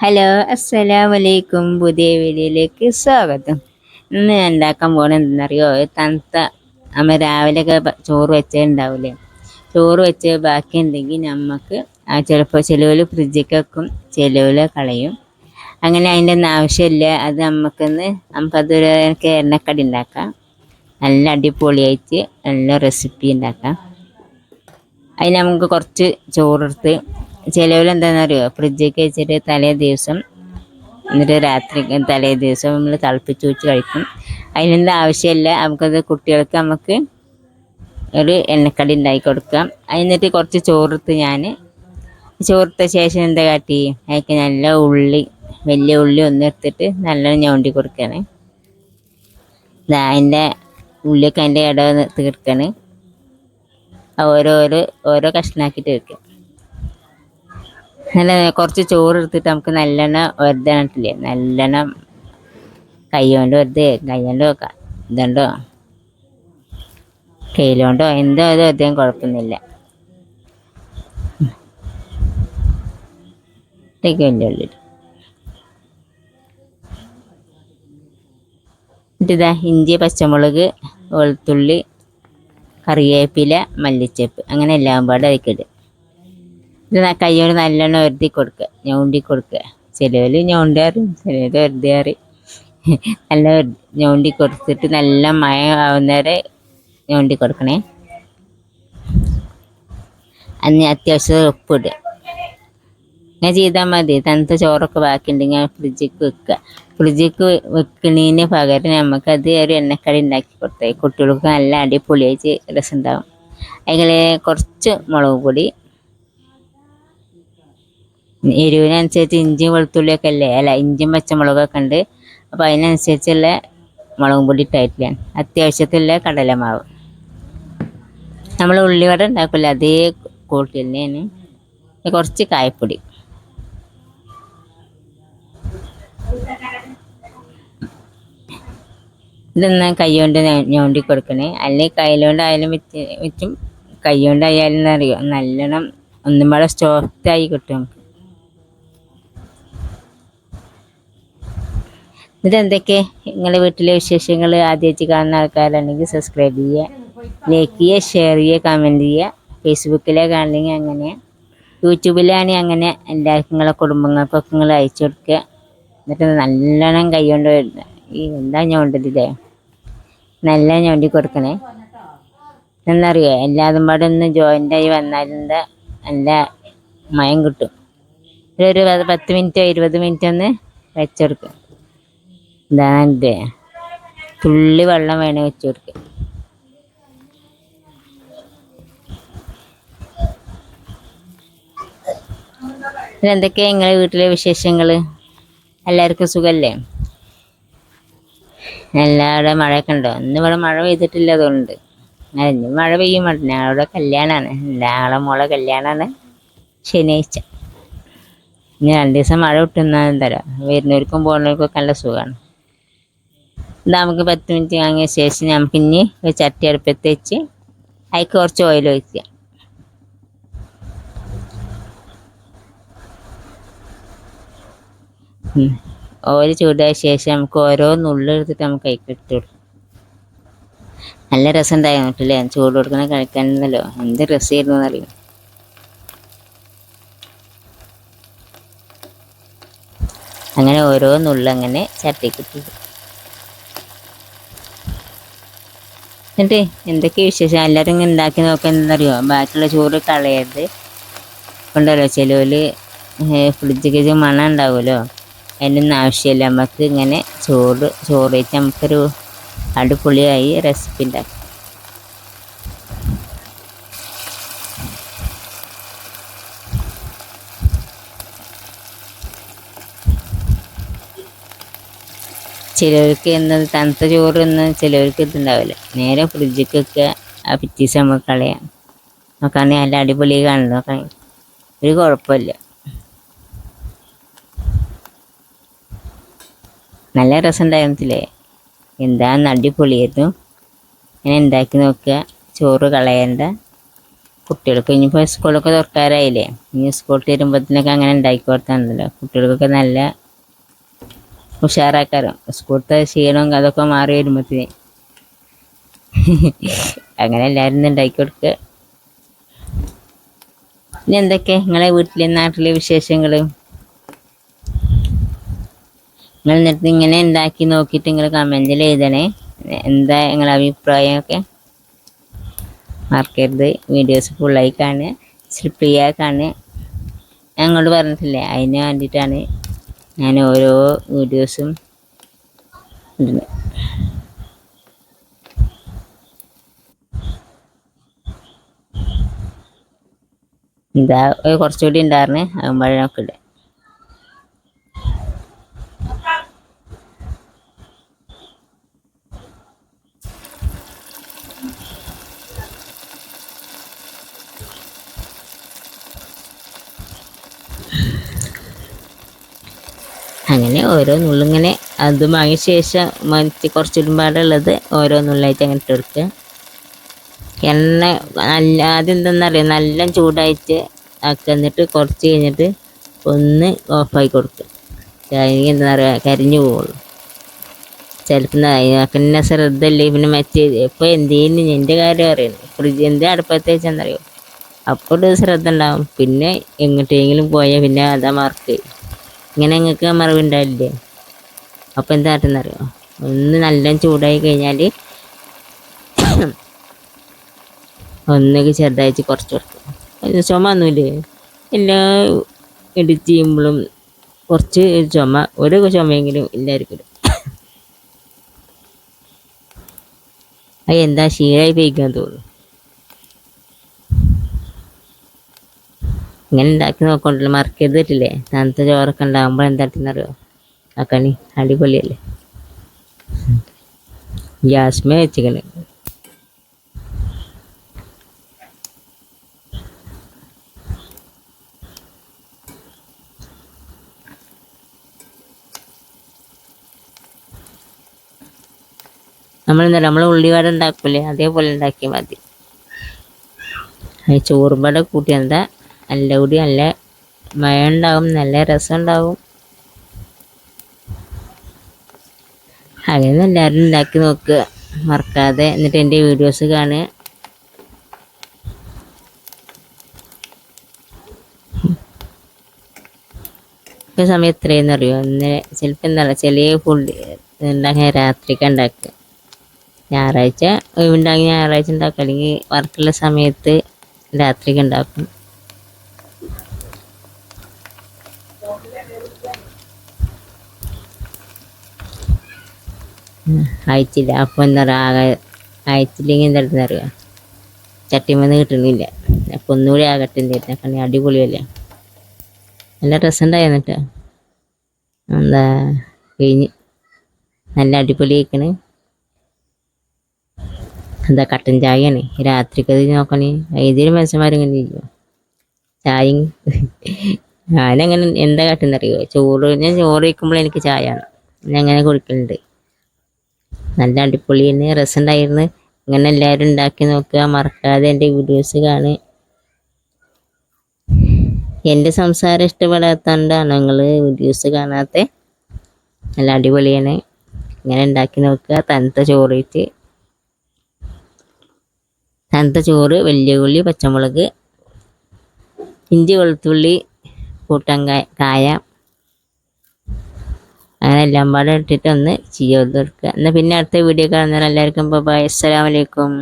Hello അസ്സലാമു അലൈക്കും പുതിയ വീഡിയോയിലേക്ക് സ്വാഗതം. ഇന്ന് ഞാൻ ഉണ്ടാക്കാൻ പോകണത് എന്തെന്നറിയോ? തണുത്ത നമ്മൾ രാവിലെയൊക്കെ ചോറ് വെച്ചേ ഉണ്ടാവില്ലേ ചോറ് വെച്ച് ബാക്കി ഉണ്ടെങ്കിൽ നമുക്ക് ചിലപ്പോൾ ചിലവിൽ ഫ്രിഡ്ജിൽ വെക്കും ചിലവിൽ കളയും. അങ്ങനെ അതിന്റെ ഒന്നും ആവശ്യമില്ല. അത് നമുക്കൊന്ന് നമുക്കതൊരു എനിക്ക് എണ്ണക്കടി ഉണ്ടാക്കാം. നല്ല അടിപൊളിയായിട്ട് നല്ല റെസിപ്പി ഉണ്ടാക്കാം. അതിന് നമുക്ക് കുറച്ച് ചോറെടുത്ത് ചിലവിൽ എന്താണെന്നറിയോ ഫ്രിഡ്ജിലേക്ക് വെച്ചിട്ട് തലേ ദിവസം എന്നിട്ട് രാത്രി തലേ ദിവസം നമ്മൾ തിളപ്പിച്ച് വെച്ച് കഴിക്കും. അതിനൊന്നും ആവശ്യമില്ല നമുക്കത് കുട്ടികൾക്ക് നമുക്ക് ഒരു എണ്ണക്കടി ഉണ്ടാക്കി കൊടുക്കാം. എന്നിട്ട് കുറച്ച് ചോറെടുത്ത് ഞാൻ ചോറിട്ട ശേഷം എന്താ കാട്ടി? അതൊക്കെ നല്ല ഉള്ളി വലിയ ഉള്ളി ഒന്ന് എടുത്തിട്ട് നല്ലോണം ഞോണ്ടി കൊടുക്കാണ്. അതിന്റെ ഉള്ളിയൊക്കെ അതിന്റെ ഇട തീർക്കാണ് ഓരോരോ ഓരോ കഷ്ണാക്കിയിട്ട് വെക്കുക നല്ല കുറച്ച് ചോറ് എടുത്തിട്ട് നമുക്ക് നല്ലെണ്ണം വെറുതെ നല്ലെണ്ണം കൈകൊണ്ട് വെറുതെ കയ്യോണ്ട് കൊണ്ട് വെക്കാം. ഇതുണ്ടോ? കയ്യിലോണ്ടോ? എന്തോ അത് വെറുതെ കുഴപ്പമൊന്നുമില്ല. ഇതൊക്കെ വലിയ ഉള്ളിൽ എന്നിട്ടിതാ ഇഞ്ചി പച്ചമുളക് വെളുത്തുള്ളി കറിവേപ്പില മല്ലിച്ചപ്പ്. അങ്ങനെ എല്ലാം പാടെ അതിക്കിടുക ഇത് കയ്യോട് നല്ലോണം ഒരുതി കൊടുക്കുക ഞൗണ്ടി കൊടുക്കുക ചിലവർ ഞൗണ്ടി അറിയും ചിലവർ വെറുതെ അറിയും നല്ല ഞൗണ്ടി കൊടുത്തിട്ട് നല്ല മഴ ആവുന്നവരെ ഞൗണ്ടി കൊടുക്കണേ. അന്ന് അത്യാവശ്യം ഉപ്പിടുക ഞാൻ ചെയ്താൽ മതി. തണുത്ത ചോറൊക്കെ ബാക്കിയുണ്ടെങ്കിൽ ഫ്രിഡ്ജിക്ക് വെക്കുക ഫ്രിഡ്ജിക്ക് വെക്കണതിന് പകരം നമുക്കത് ഒരു എണ്ണക്കടി ഉണ്ടാക്കി കൊടുത്താൽ കുട്ടികൾക്ക് നല്ല അടിപൊളിയായിട്ട് രസം അതിൽ കുറച്ച് മുളക് പൊടി എരിവിനനുസരിച്ച് ഇഞ്ചിയും വെളുത്തുള്ളിയൊക്കെ അല്ലേ അല്ല ഇഞ്ചിയും പച്ചമുളകൊക്കെ ഉണ്ട്. അപ്പോൾ അതിനനുസരിച്ചുള്ള മുളകും പൊടി ഇട്ടായിട്ടില്ല അത്യാവശ്യത്തിലുള്ള കടലമാവ് നമ്മൾ ഉള്ളിവട ഉണ്ടാക്കില്ല അതേ കൂട്ടിൽ തന്നെയാണ്. കുറച്ച് കായപ്പൊടി. ഇതൊന്ന് കൈ കൊണ്ട് ഞോണ്ടി കൊടുക്കണേ? അല്ലെങ്കിൽ കയ്യിലോണ്ടായാലും വിറ്റ് വിറ്റും കൈ കൊണ്ടായാലും എന്നറിയോ നല്ലോണം ഒന്നും പാടെ സോഫ്റ്റായി കിട്ടും നമുക്ക്. ഇതെന്തൊക്കെ നിങ്ങളുടെ വീട്ടിലെ വിശേഷങ്ങൾ ആദ്യമായിട്ട് കാണുന്ന ആൾക്കാരാണെങ്കിൽ സബ്സ്ക്രൈബ് ചെയ്യുക ലൈക്ക് ചെയ്യുക ഷെയർ ചെയ്യുക കമന്റ് ചെയ്യുക. ഫേസ്ബുക്കിലെ കാണണമെങ്കിൽ അങ്ങനെ യൂട്യൂബിലാണെങ്കിൽ അങ്ങനെ എല്ലാവർക്കും നിങ്ങളെ കുടുംബങ്ങൾക്കൊക്കെ നിങ്ങൾ അയച്ചു കൊടുക്കുക. എന്നിട്ട് നല്ലോണം കൈ കൊണ്ട്. ഈ എന്താ ഞോണ്ടതില്ലേ നല്ല ഞോണ്ടി കൊടുക്കണേ. എന്നറിയോ എല്ലാതും പാടെ ഒന്ന് ജോയിന്റായി വന്നാലെന്താ നല്ല മയം കിട്ടും. ഒരു പത്ത് മിനിറ്റോ ഇരുപത് മിനിറ്റോ ഒന്ന് വെച്ചെടുക്കുക ഇതാണ് ഇത് തുള്ളി വെള്ളം വേണേ വെച്ച് കൊടുക്കുക എന്തൊക്കെയാണ് നിങ്ങളെ വീട്ടിലെ വിശേഷങ്ങൾ എല്ലാവർക്കും സുഖമല്ലേ എല്ലാവരുടെ മഴയൊക്കെ ഉണ്ടോ? ഇന്ന് ഇവിടെ മഴ പെയ്തിട്ടില്ല അതുകൊണ്ട്. ഇനി മഴ പെയ്യും. ഞങ്ങളുടെ കല്യാണമാണ് ഞങ്ങളെ മോളെ കല്യാണമാണ് ശനിയാഴ്ച. ഇനി രണ്ട് ദിവസം മഴ വിട്ടുന്നാൽ തരാം വരുന്നവർക്കും പോകുന്നവർക്കും ഒക്കെ നല്ല സുഖമാണ്. നമുക്ക് പത്ത് മിനിറ്റ് വാങ്ങിയ ശേഷം നമുക്ക് ഇനി ഒരു ചട്ടി അടുപ്പത്ത് വെച്ച് അതിക്ക് കുറച്ച് ഓയിൽ ഒഴിക്കുക. ഓയിൽ ചൂടായ ശേഷം നമുക്ക് ഓരോ നുള്ളെടുത്തിട്ട് നമുക്ക് അതിക്ക് ഇട്ട് നല്ല രസം ഉണ്ടായിരുന്നിട്ടില്ലേ? ചൂട് കൊടുക്കണ കഴിക്കാനല്ലോ എന്ത് രസമായിരുന്നു എന്നറിയാം? അങ്ങനെ ഓരോ നുള്ളങ്ങനെ ചട്ടിക്കിട്ട് എന്നിട്ട് എന്തൊക്കെ വിശേഷം? എല്ലാവരും ഇങ്ങനെ ഉണ്ടാക്കി നോക്കുന്നറിയോ ബാക്കിയുള്ള ചോറ് കളയരുത്. ഉണ്ടല്ലോ ഫ്രിഡ്ജ് ഫ്രിഡ്ജിക്ക് മണം ഉണ്ടാവുമല്ലോ. അതിനൊന്നും ആവശ്യമില്ല. നമുക്ക് ഇങ്ങനെ ചോറ് ചോറ് വെച്ച് നമുക്കൊരു അടിപൊളിയായി റെസിപ്പി ഉണ്ടാക്കാം. ചിലവർക്ക് എന്നത് തണുത്ത ചോറൊന്നും ചിലവർക്ക് ഇതുണ്ടാവില്ല. നേരെ ഫ്രിഡ്ജിക്കൊക്കെ ആ പിറ്റീസ് നമ്മൾ കളയാം. നോക്കാണെ നല്ല അടിപൊളി കാണുന്നു. നോക്കാൻ ഒരു കുഴപ്പമില്ല. നല്ല രസം ഉണ്ടായിരുന്നില്ലേ എന്താന്ന് അടിപൊളിയായിരുന്നു. ഇങ്ങനെ ഉണ്ടാക്കി നോക്കുക. ചോറ് കളയണ്ട. കുട്ടികൾക്ക് ഇനിയിപ്പോൾ സ്കൂളൊക്കെ തുറക്കാറായില്ലേ? ഇനി സ്കൂളിൽ വരുമ്പോഴത്തേനൊക്കെ അങ്ങനെ ഉണ്ടാക്കി കൊടുത്താണല്ലോ കുട്ടികൾക്കൊക്കെ നല്ല ഉഷാറാക്കാരം സ്കൂളത്തെ ക്ഷീണവും അതൊക്കെ മാറി വരുമ്പോഴത്തേ അങ്ങനെ എല്ലാവരും ഉണ്ടാക്കി കൊടുക്കുക ഇനി എന്തൊക്കെ? നിങ്ങളെ വീട്ടിലെ നാട്ടിലെ വിശേഷങ്ങൾ നിങ്ങൾ എന്നിട്ട് ഇങ്ങനെ ഉണ്ടാക്കി നോക്കിയിട്ട് നിങ്ങൾ കമന്റിൽ എഴുതണേ. എന്താ നിങ്ങളെ അഭിപ്രായമൊക്കെ? മറക്കരുത്. വീഡിയോസ് ഫുള്ളായി കാണുക. ഇച്ചിരി ഫ്രീ ആയി കാണുക. ഞാൻ അങ്ങോട്ട് പറഞ്ഞിട്ടില്ലേ? അതിന് വേണ്ടിയിട്ടാണ് ഞാൻ ഓരോ വീഡിയോസും ഇതാ എന്താ കുറച്ചുകൂടി ഉണ്ടായിരുന്നു ആകുമ്പോഴൊക്കെ ഇടുക അങ്ങനെ ഓരോ നുള്ളിങ്ങനെ അത് വാങ്ങിയ ശേഷം മറ്റ് കുറച്ച് ഒരുപാടുള്ളത് ഓരോ നുള്ളായിട്ട് അങ്ങനെ ഇട്ട് കൊടുക്കുക. എണ്ണ നല്ല ആദ്യം നല്ല ചൂടായിട്ട് ആക്കുക. എന്നിട്ട് കുറച്ച് കഴിഞ്ഞിട്ട് ഒന്ന് ഓഫായി കൊടുക്കുക. അതിന് എന്താ പറയുക കരിഞ്ഞു പോവുള്ളൂ. ചിലപ്പോൾ പിന്നെ ശ്രദ്ധ ഇല്ലേ പിന്നെ മറ്റേ ഇപ്പോൾ എന്തേലും എന്റെ കാര്യം അറിയണം. ഫ്രിഡ്ജ് എന്ത് അടുപ്പത്ത് വെച്ചെന്നറിയോ? അപ്പോൾ ഒരു ശ്രദ്ധ ഉണ്ടാവും. പിന്നെ എങ്ങോട്ടെങ്കിലും പോയാൽ പിന്നെ അതാ മാർക്ക് ഇങ്ങനെ നിങ്ങൾക്ക് മറവുണ്ടാവില്ലേ? അപ്പോൾ എന്താ കാട്ടുന്നറിയോ ഒന്ന് നല്ല ചൂടായി കഴിഞ്ഞാൽ ഒന്നൊക്കെ ചെറുതായിട്ട് കുറച്ച് കൊടുക്കും. ചുമ ഒന്നുമില്ലേ എല്ലാ എഡിറ്റ് ചെയ്യുമ്പോഴും കുറച്ച് ചുമ ഒരു ചുമയെങ്കിലും എല്ലാവർക്കും അത് എന്താ ശീലമായി പെയ്ക്കാൻ തോന്നുന്നു. ഇങ്ങനെ ഉണ്ടാക്കി നോക്കണ്ടല്ലോ മറക്കരുത് പറ്റില്ലേ? തണുത്ത ചോറൊക്കെ ഉണ്ടാകുമ്പോൾ എന്താട്ടിന്നറിയോ ആ കണി അടിപൊളിയല്ലേ? ഗ്യാസ്മേ വെച്ചിക്കണ്. നമ്മളെന്താ നമ്മൾ ഉള്ളിവട ഉണ്ടാക്കൂലേ? അതേപോലെ ഉണ്ടാക്കിയാൽ മതി. ഈ ചോറുപട കൂട്ടി എന്താ നല്ല കൂടി നല്ല മഴ ഉണ്ടാവും നല്ല രസം ഉണ്ടാവും അങ്ങനെ എല്ലാവരും ഉണ്ടാക്കി നോക്കുക. മറക്കാതെ എന്നിട്ട് എന്റെ വീഡിയോസ് കാണുക. ഇപ്പം സമയം എത്രയെന്ന് അറിയോ? ഇന്ന് ചിലപ്പോൾ എന്താ ചെറിയ ഫുഡ് ഉണ്ടാക്കാൻ രാത്രിക്ക് ഉണ്ടാക്കുക. ഞായറാഴ്ച ഒഴിവുണ്ടാക്കി ഞായറാഴ്ച ഉണ്ടാക്കുക. അല്ലെങ്കിൽ വർക്കുള്ള സമയത്ത് രാത്രിക്ക് ഉണ്ടാക്കും. അയച്ചില്ല അപ്പോൾ എന്താ പറയുക ആകെ അയച്ചില്ലെങ്കിൽ എന്താ അറിയുക ചട്ടിമന്ന് കിട്ടുന്നില്ല അപ്പോൾ ഒന്നുകൂടി ആകട്ടെ എന്തായിരുന്നു കണി അടിപൊളിയല്ലേ? നല്ല കേട്ടോ എന്താ കഴിഞ്ഞ്? നല്ല അടിപൊളി ആയിക്കണ്. എന്താ കട്ടൻ ചായയാണ്? രാത്രിക്ക് അത് നോക്കണേ. ഏതൊരു മനുഷ്യന്മാരിങ്ങനെ ചെയ്യും ചായയും ഞാനങ്ങനെ എന്താ കാട്ടുന്നറിയോ ചോറ് ഞാൻ ചോറ് വയ്ക്കുമ്പോൾ എനിക്ക് ചായ ഞാൻ അങ്ങനെ കുടിക്കലുണ്ട്? നല്ല അടിപൊളി തന്നെ രസമുണ്ടായിരുന്നു ഇങ്ങനെ എല്ലാവരും ഉണ്ടാക്കി നോക്കുക മറക്കാതെ എന്റെ വീഡിയോസ് കാണുക. എന്റെ സംസാരം ഇഷ്ടപ്പെടാത്തതുകൊണ്ടാണ് നിങ്ങൾ വീഡിയോസ് കാണാത്ത? നല്ല അടിപൊളിയാണ് ഇങ്ങനെ ഉണ്ടാക്കി നോക്കുക തണുത്ത ചോറിട്ട് തണുത്ത ചോറ് വലിയ ഉള്ളി പച്ചമുളക് ഇഞ്ചി വെളുത്തുള്ളി കൂട്ടൻ കായ. അങ്ങനെ എല്ലാം പാടെ ഇട്ടിട്ട് ഒന്ന് ചെയ്ത് കൊടുക്കുക. എന്നാൽ പിന്നെ അടുത്ത വീഡിയോ കാണുന്നവരെല്ലാവർക്കും ബൈ അസ്സലാമലൈക്കും